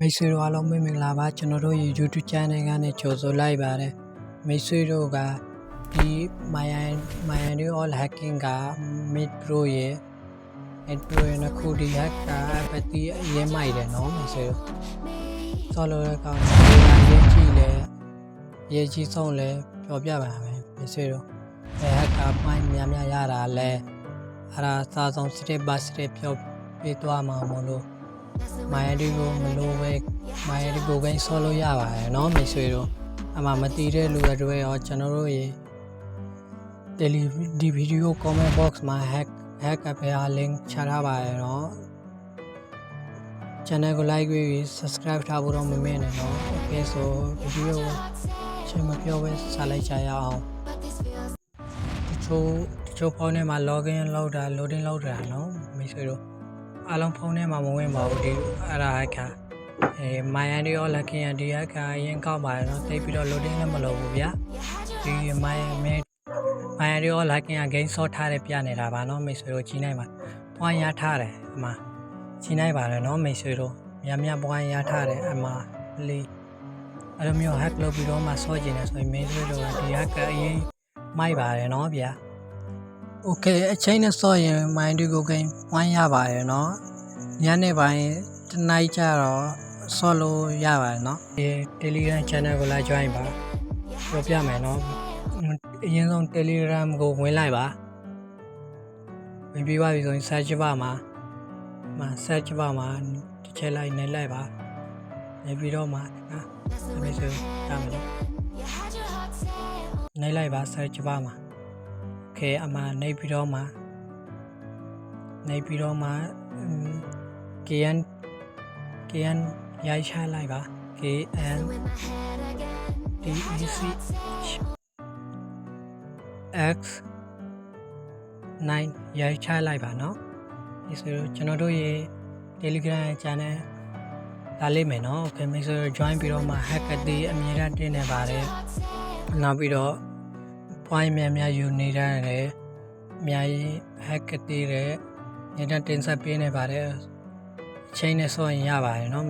မိတ်ဆွေတို့အားလုံးပဲမင်္ဂလာပါကျွန်တော်တို့ရဲ့ YouTube channel ကနေကြိုဆိုလိုက်ပါတယ်မိတ်ဆွေတို့ကဒီ Mayan Mayan All Hacking က Mid Pro ရဲ့ Mid Pro ရဲ့နှစ်ခုဒီ hack ကပတိအရင်မိုက်တယ်နော်မိတ်ဆွေတို့ဆော်လိုတဲ့ကောင်ရေးရေးကြည့်လဲရေးကြီးဆုံးလဲပြောပြပါမယ်မိတ်ဆွေတို့အဲ hack ကပိုင်းများများရတာလဲအဲ့ဒါစာဆုံး step by step ပြောပြသွားမှာမလို့ မိုင်ဒီကိုမလို့ပဲမိုင်ဒီကိုပဲဆော်လို့ရပါတယ်เนาะမိတ်ဆွေတို့အမှမတီးတဲ့လူတွေရောကျွန်တော်တို့ရေ daily ဒီဗီဒီယို comment box မှာ hack hack ကပဲအား link ချထားပါတယ်เนาะ channel ကို like ပြီး subscribe ထားဖို့တော့မမေ့နဲ့เนาะ okay ဆိုဗီဒီယိုချင်းမပြောပဲစားလိုက်ကြရအောင်တချို့တချို့ဖုန်းထဲမှာ login လုပ်တာ loading လုပ်တာเนาะမိတ်ဆွေတို့ အားလုံးဖုန်းထဲမှာမဝင်ပါဘူးဒီအဲ့ဒါကအဲမိုင်အန်ဒီရောလက်ကင်ရဒီကကအရင်ကောက်ပါတယ်နော်တိတ်ပြီးတော့ loading လည်းမလုပ်ဘူးဗျာဒီမိုင်မဲမိုင်အန်ဒီရောလက်ကင်က game ဆော့ထားတဲ့ပြနေတာပါနော်မိတ်ဆွေတို့ကြီးနိုင်ပါပွားရထားတယ်အမကြီးနိုင်ပါတယ်နော်မိတ်ဆွေတို့များများပွားရထားတယ်အမလေးအဲ့လိုမျိုး hack လုပ်ပြီးတော့မှဆော့ကျင်တယ်ဆိုရင်မိတ်ဆွေတို့ကဒီ hack ကအရင်မိုက်ပါတယ်နော်ဗျာ โอเคအချိန်နဲ့စော့ရင်မိုင်းဒီကိုဂိမ်းဝိုင်းရပါတယ်เนาะညနေပိုင်းတနိုက်ကြတော့ဆော့လို့ရပါတယ်เนาะဒီ Telegram channel ကိုလာ join ပါပြောပြမယ်เนาะအရင်ဆုံး Telegram ကိုဝင်လိုက်ပါဝင်ပြီးပါပြီဆိုရင် search bar မှာမှာ search bar မှာတစ်ချက်လိုက်နေလိုက်ပါနေပြီးတော့မှနော်ဒါမျိုးဆိုတာမယ်နော်နေလိုက်ပါ search bar မှာ โอเคအမှနေပြီးတော့မှနေပြီးတော့မှ KN KN ရိုက်ချလိုက်ပါ KN DEC X 9ရိုက်ချလိုက်ပါเนาะဒီဆိုတော့ကျွန်တော်တို့ရဲ့ Telegram channel လာလိမ့်မယ်เนาะโอเคမိတ်ဆွေတို့ join ပြီးတော့မှ hack အသေးအမြဲတမ်းတင်နေပါတယ်နောက်ပြီးတော့ point များများယူနေရတယ်အများကြီး hack ကတည်တယ်ညနေတင်ဆက်ပေးနေပါတယ်အချိန်နဲ့ဆိုရင်ရပါတယ်เนาะ